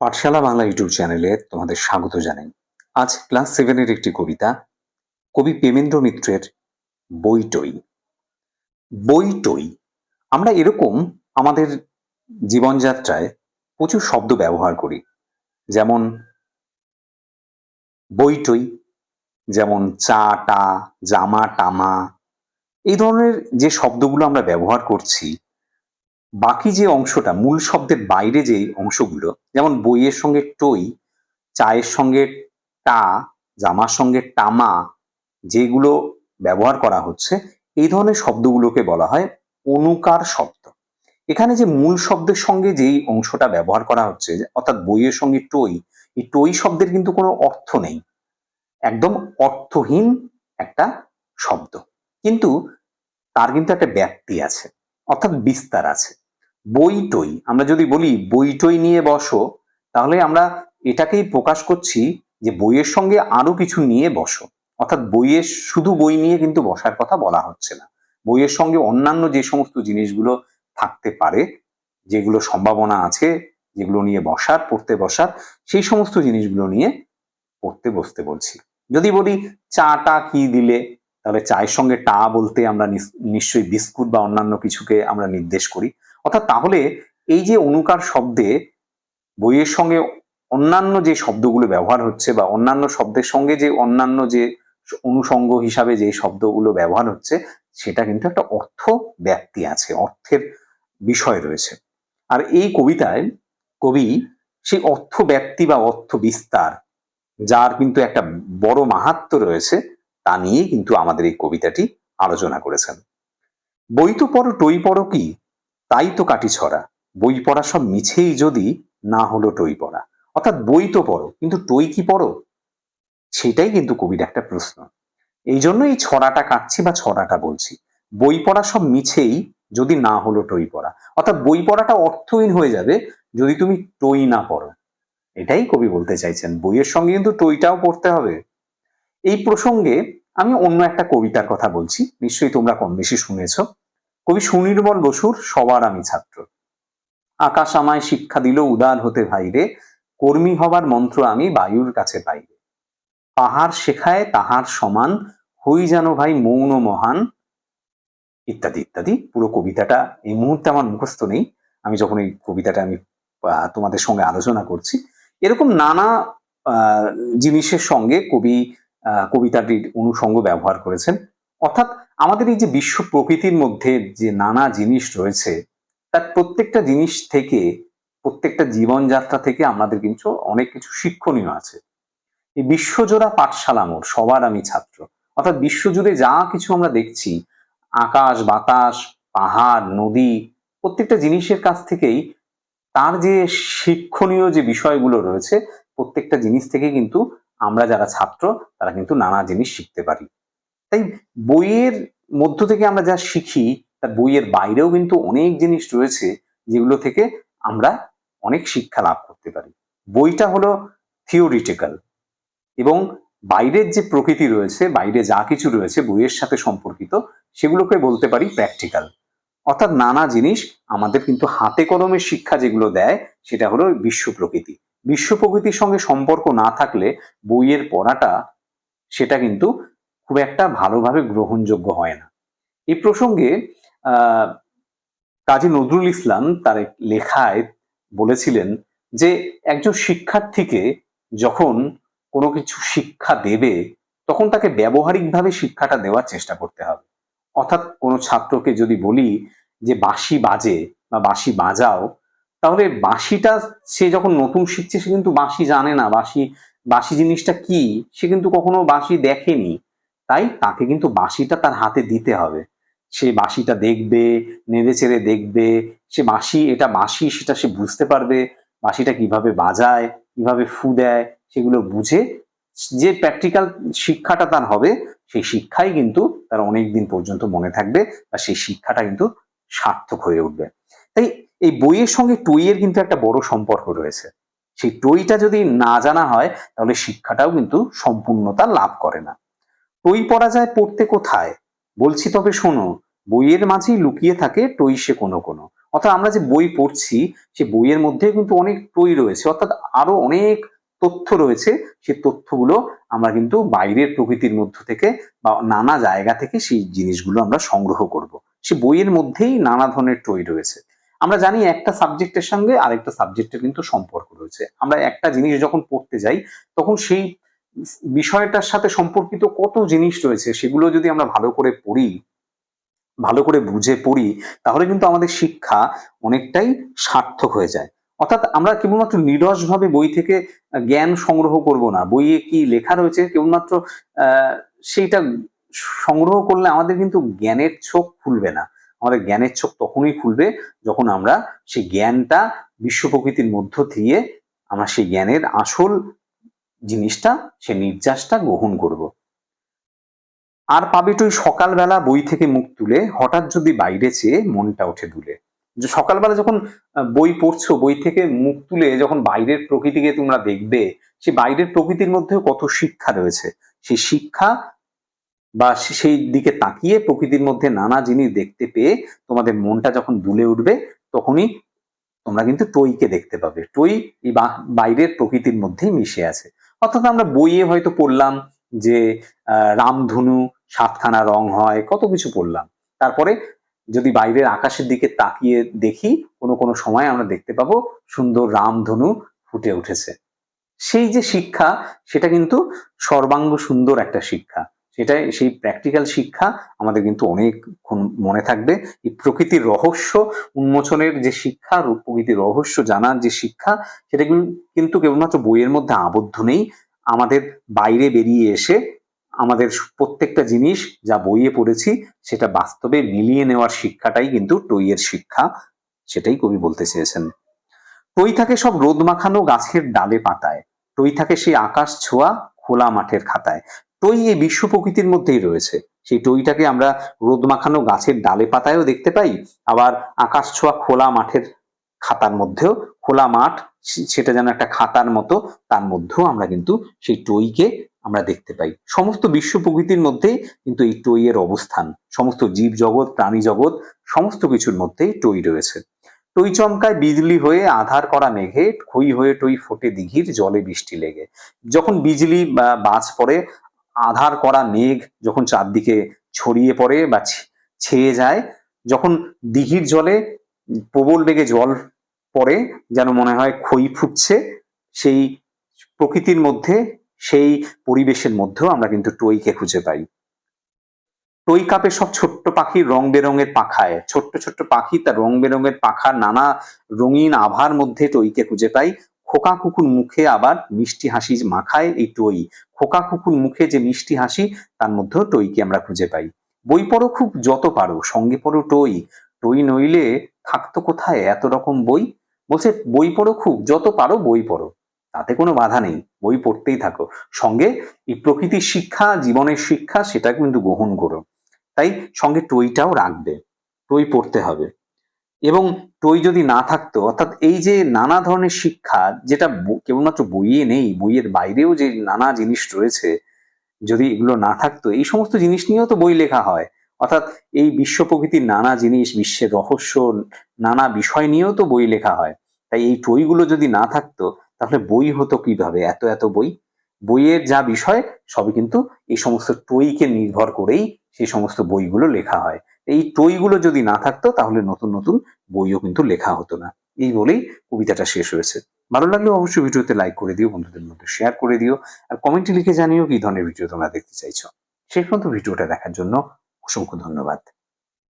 পাঠশালা Bangla YouTube চ্যানেলে তোমাদের স্বাগত জানাই। আজ ক্লাস সেভেনের একটি কবিতা, কবি প্রেমেন্দ্র মিত্রের বইটই। বইটই, আমরা এরকম আমাদের জীবনযাত্রায় প্রচুর শব্দ ব্যবহার করি। যেমন বইটই, যেমন চা টা জামা টামা এই ধরনের যে শব্দগুলো আমরা ব্যবহার করছি বাকি যে অংশটা, মূল শব্দের বাইরে যে অংশগুলো, যেমন বইয়ের সঙ্গে টই, চায়ের সঙ্গে টা, জামার সঙ্গে টামা যেগুলো ব্যবহার করা হচ্ছে, এই ধরনের শব্দগুলোকে বলা হয় অনুকার শব্দ। এখানে যে মূল শব্দের সঙ্গে যেই অংশটা ব্যবহার করা হচ্ছে, অর্থাৎ বইয়ের সঙ্গে টই, এই টই শব্দের কিন্তু কোনো অর্থ নেই। একদম অর্থহীন একটা শব্দ। কিন্তু তার কিন্তু একটা ব্যাপ্তি আছে। অর্থাৎ বিস্তার আছে। বইটই আমরা যদি বলি বইটই নিয়ে বসো, তাহলে আমরা এটাকেই প্রকাশ করছি যে বইয়ের সঙ্গে আরও কিছু নিয়ে বসো। অর্থাৎ বইয়ের, শুধু বই নিয়ে কিন্তু বসার কথা বলা হচ্ছে না। বইয়ের সঙ্গে অন্যান্য যে সমস্ত জিনিসগুলো থাকতে পারে, যেগুলো সম্ভাবনা আছে, যেগুলো নিয়ে বসার, পড়তে বসার, সেই সমস্ত জিনিসগুলো নিয়ে পড়তে বসতে বলছি। যদি বলি চাটা কি দিলে তাহলে চায়ের সঙ্গে টা বলতে আমরা নিশ্চয়ই বিস্কুট বা অন্যান্য কিছুকে আমরা নির্দেশ করি। অর্থাৎ তাহলে এই যে অনুকার শব্দে বইয়ের সঙ্গে অন্যান্য যে শব্দগুলো ব্যবহার হচ্ছে বা অন্যান্য শব্দের সঙ্গে যে অন্যান্য যে অনুষঙ্গ হিসাবে যে শব্দগুলো ব্যবহার হচ্ছে, সেটা কিন্তু একটা অর্থ ব্যাপ্তি আছে, অর্থের বিষয় রয়েছে। আর এই কবিতায় কবি সেই অর্থ ব্যাপ্তি বা অর্থ বিস্তার যার কিন্তু একটা বড় মাহাত্ম রয়েছে তা নিয়ে কিন্তু আমাদের এই কবিতাটি আলোচনা করেছেন। বই তো পড়ো, টই পড়ো কি? তাই তো কাটি ছড়া। বই পড়া সব মিছেই যদি না হলো টই পড়া। অর্থাৎ বই তো পড়ো, কিন্তু টই কি পড়ো? সেটাই কিন্তু কবির একটা প্রশ্ন। এই জন্য এই ছড়াটা কাটছি বা ছড়াটা বলছি। বই পড়া সব মিছেই যদি না হলো টই পড়া। অর্থাৎ বই পড়াটা অর্থহীন হয়ে যাবে যদি তুমি টই না পড়ো। এটাই কবি বলতে চাইছেন। বইয়ের সঙ্গে কিন্তু টইটাও পড়তে হবে। এই প্রসঙ্গে আমি অন্য একটা কবিতার কথা বলছি, নিশ্চয়ই তোমরা কম বেশি শুনেছ। কবি সুনির্মল বসুর সবার আমি ছাত্র। আকাশ আমায় শিক্ষা দিল উদার হতে ভাইরে, কর্মী হবার মন্ত্র আমি বায়ুর কাছে পাইরে। পাহাড় শেখায় তাহার সমান, হই যেন ভাই মৌন মহান, ইত্যাদি ইত্যাদি। পুরো কবিতাটা এই মুহূর্তে আমার মুখস্থ নেই। আমি যখন এই কবিতাটা আমি তোমাদের সঙ্গে আলোচনা করছি, এরকম নানা জিনিসের সঙ্গে কবি কবিতাটির অনুষঙ্গ ব্যবহার করেছেন। অর্থাৎ আমাদের এই যে বিশ্ব প্রকৃতির মধ্যে যে নানা জিনিস রয়েছে, তার প্রত্যেকটা জিনিস থেকে, প্রত্যেকটা জীবনযাত্রা থেকে আমাদের কিন্তু অনেক কিছু শিক্ষণীয় আছে। এই বিশ্বজোড়া পাঠশালা মোর সবার আমি ছাত্র। অর্থাৎ বিশ্বজুড়ে যা কিছু আমরা দেখছি, আকাশ, বাতাস, পাহাড়, নদী, প্রত্যেকটা জিনিসের কাছ থেকেই তার যে শিক্ষণীয় যে বিষয়গুলো রয়েছে, প্রত্যেকটা জিনিস থেকে কিন্তু আমরা যারা ছাত্র, তারা কিন্তু নানা জিনিস শিখতে পারি। তাই বইয়ের মধ্য থেকে আমরা যা শিখি, তার বইয়ের বাইরেও কিন্তু অনেক জিনিস রয়েছে যেগুলো থেকে আমরা অনেক শিক্ষা লাভ করতে পারি। বইটা হলো থিওরিটিক্যাল এবং বাইরের যে প্রকৃতি রয়েছে, বাইরে যা কিছু রয়েছে, বইয়ের সাথে সম্পর্কিত, সেগুলোকে বলতে পারি প্র্যাকটিক্যাল অর্থাৎ নানা জিনিস আমাদের কিন্তু হাতে কলমের শিক্ষা যেগুলো দেয়, সেটা হলো বিশ্ব প্রকৃতি। বিশ্ব প্রকৃতির সঙ্গে সম্পর্ক না থাকলে বইয়ের পড়াটা সেটা কিন্তু খুব একটা ভালোভাবে গ্রহণযোগ্য হয় না। এই প্রসঙ্গে কাজী নজরুল ইসলাম তার লেখায় বলেছিলেন যে, একজন শিক্ষার্থীকে যখন কোনো কিছু শিক্ষা দেবে, তখন তাকে ব্যবহারিকভাবে শিক্ষাটা দেওয়ার চেষ্টা করতে হবে। অর্থাৎ কোনো ছাত্রকে যদি বলি যে, বাঁশি বাজে বা বাঁশি বাজাও তাহলে বাঁশিটা সে যখন নতুন শিখছে, সে কিন্তু বাঁশি জানে না। বাঁশি বাঁশি জিনিসটা কি? সে কিন্তু কখনো বাঁশি দেখেনি। তাই তাকে কিন্তু বাঁশিটা তার হাতে দিতে হবে। সে বাঁশিটা দেখবে, নেড়ে চেড়ে দেখবে। সে বাঁশি, এটা বাঁশি, সেটা সে বুঝতে পারবে। বাঁশিটা কীভাবে বাজায়, কীভাবে ফু দেয়, সেগুলো বুঝে যে প্র্যাকটিক্যাল শিক্ষাটা তার হবে, সেই শিক্ষাই কিন্তু তার অনেক দিন পর্যন্ত মনে থাকবে। আর সেই শিক্ষাটা কিন্তু সার্থক হয়ে উঠবে। তাই এই বইয়ের সঙ্গে টইয়ের কিন্তু একটা বড় সম্পর্ক রয়েছে। সেই টইটা যদি না জানা হয়, তাহলে শিক্ষাটাও কিন্তু সম্পূর্ণতা লাভ করে না। টই পড়া যায় পড়তে কোথায়? বলছি তবে শোনো, বইয়ের মাঝেই লুকিয়ে থাকে টই সে কোনো কোনো। অর্থাৎ আমরা যে বই পড়ছি, সে বইয়ের মধ্যে কিন্তু অনেক টই রয়েছে। অর্থাৎ আরও অনেক তথ্য রয়েছে সেই তথ্যগুলো আমরা কিন্তু বাইরের প্রকৃতির মধ্য থেকে বা নানা জায়গা থেকে সেই জিনিসগুলো আমরা সংগ্রহ করব। সে বইয়ের মধ্যেই নানা ধরনের টই রয়েছে। আমরা জানি একটা সাবজেক্টের সঙ্গে আরেকটা সাবজেক্টের কিন্তু সম্পর্ক রয়েছে। আমরা একটা জিনিস যখন পড়তে যাই, তখন সেই বিষয়টার সাথে সম্পর্কিত কত জিনিস রয়েছে সেগুলো যদি আমরা ভালো করে পড়ি, ভালো করে বুঝে পড়ি, তাহলে কিন্তু আমাদের শিক্ষা অনেকটাই সার্থক হয়ে যায়। অর্থাৎ আমরা কেবলমাত্র নিরসভাবে বই থেকে জ্ঞান সংগ্রহ করব না। বইয়ে কি লেখা রয়েছে কেবলমাত্র সেইটা সংগ্রহ করলে আমাদের কিন্তু জ্ঞানের চোখ খুলবে না। আমাদের জ্ঞানের চোখ তখনই খুলবে যখন আমরা সেই জ্ঞানটা বিশ্ব প্রকৃতির মধ্য দিয়ে আমরা সেই জ্ঞানের আসল জিনিসটা সে নির্যাসটা গ্রহণ করব। আর পাবে তুই সকালবেলা বই থেকে মুখ তুলে হঠাৎ যদি বাইরে চেয়ে মনটা ওঠে দুলে। যে সকালবেলা যখন বই পড়ছো, বই থেকে মুখ তুলে যখন বাইরের প্রকৃতিকে তোমরা দেখবে সে বাইরের প্রকৃতির মধ্যেও কত শিক্ষা রয়েছে। সেই শিক্ষা বা সেই দিকে তাকিয়ে প্রকৃতির মধ্যে নানা জিনিস দেখতে পেয়ে তোমাদের মনটা যখন দুলে উঠবে, তখনই তোমরা কিন্তু টইকে দেখতে পাবে। টই এই বাইরের প্রকৃতির মধ্যেই মিশে আছে। অর্থাৎ আমরা বইয়ে হয়তো পড়লাম যে রামধনু সাতখানা রং হয়, কত কিছু পড়লাম। তারপরে যদি বাইরের আকাশের দিকে তাকিয়ে দেখি, কোনো কোনো সময় আমরা দেখতে পাবো সুন্দর রামধনু ফুটে উঠেছে। সেই যে শিক্ষা, সেটা কিন্তু সর্বাঙ্গ সুন্দর একটা শিক্ষা। সেটাই, সেই প্র্যাকটিক্যাল শিক্ষা আমাদের কিন্তু অনেকক্ষণ মনে থাকবে। এই প্রকৃতির রহস্য, উন্মোচনের যে শিক্ষা প্রকৃতির রহস্য জানার যে শিক্ষা, সেটা কিন্তু- কেবলমাত্র বইয়ের মধ্যে আবদ্ধ নেই। আমাদের বাইরে বেরিয়ে এসে আমাদের প্রত্যেকটা জিনিস যা বইয়ে পড়েছি, সেটা বাস্তবে মিলিয়ে নেওয়ার শিক্ষাটাই কিন্তু টইয়ের শিক্ষা, সেটাই কবি বলতে চেয়েছেন। টই থাকে সব রোদ মাখানো গাছের ডালে পাতায়। টই থাকে সেই আকাশ ছোঁয়া খোলা মাঠের খাতায়। টই এই বিশ্ব প্রকৃতির মধ্যেই রয়েছে। সেই টইটাকে আমরা রোদ মাখানো গাছের ডালে পাতায়ও দেখতে পাই, আবার আকাশ ছোঁয়া খোলা মাঠের খাতার মধ্যেও, খোলা মাঠ সেটা যেন একটা খাতার মতো, তার মধ্যেও আমরা কিন্তু সেই টইকে আমরা দেখতে পাই। সমস্ত বিশ্ব প্রকৃতির মধ্যেই কিন্তু এই টইয়ের অবস্থান, সমস্ত জীব জগৎ প্রাণী জগৎ সমস্ত কিছুর মধ্যেই টই রয়েছে। টই চমকায় বিজলি হয়ে আধার করা মেঘে খই হয়ে টই ফোটে দিঘির জলে বৃষ্টি লেগে। যখন বিজলি বাজ পড়ে আধার করা মেঘ যখন চারদিকে ছড়িয়ে পড়ে বা ছেয়ে যায়, যখন দিঘির জলে প্রবল বেগে জল পড়ে, যেন মনে হয় খই ফুটছে, সেই প্রকৃতির মধ্যে, সেই পরিবেশের মধ্যেও আমরা কিন্তু টইকে খুঁজে পাই। টই কাপে সব ছোট্ট পাখির রং বেরঙের পাখায়। ছোট্ট ছোট্ট পাখি তার রং বেরঙের পাখা নানা রঙিন আভার মধ্যে টইকে খুঁজে পাই। খোকা কুকুর মুখে আবার মিষ্টি হাসি মাখায় এই টই। খোকা কুকুর মুখে যে মিষ্টি হাসি, তার মধ্যেও টইকে আমরা খুঁজে পাই। বই পড়ো খুব যত পারো, সঙ্গে পড়ো টই। টই নইলে থাকতো কোথায় এত রকম বই? বলছে, বই পড়ো খুব, যত পারো বই পড়ো। তাতে কোনো বাধা নেই, বই পড়তেই থাকো। সঙ্গে এই প্রকৃতির শিক্ষা, জীবনের শিক্ষা, সেটা কিন্তু গ্রহণ করো। তাই সঙ্গে টইটাও রাখবে। টই পড়তে হবে। এবং টই যদি না থাকতো, অর্থাৎ এই যে নানা ধরনের শিক্ষা যেটা কেবলমাত্র বইয়ে নেই, বইয়ের বাইরেও যে নানা জিনিস রয়েছে, যদি এগুলো না থাকতো, এই সমস্ত জিনিস নিয়েও তো বই লেখা হয়। অর্থাৎ এই বিশ্ব প্রকৃতির নানা জিনিস, বিশ্বের রহস্য, নানা বিষয় নিয়েও তো বই লেখা হয়। তাই এই টইগুলো যদি না থাকতো, তাহলে বই হতো কীভাবে? এত এত বই? বইয়ের যা বিষয়, সবই কিন্তু এই সমস্ত টইকে নির্ভর করেই সেই সমস্ত বইগুলো লেখা হয়। এই টইগুলো যদি না থাকতো, তাহলে নতুন নতুন বইও কিন্তু লেখা হতো না। এই বলেই কবিতাটা শেষ হয়েছে। ভালো লাগলে অবশ্যই ভিডিওতে লাইক করে দিও, বন্ধুদের মধ্যে শেয়ার করে দিও, আর কমেন্টে লিখে জানিও কি ধরনের ভিডিও তোমরা দেখতে চাইছো। শেষ পর্যন্ত ভিডিওটা দেখার জন্য অসংখ্য ধন্যবাদ।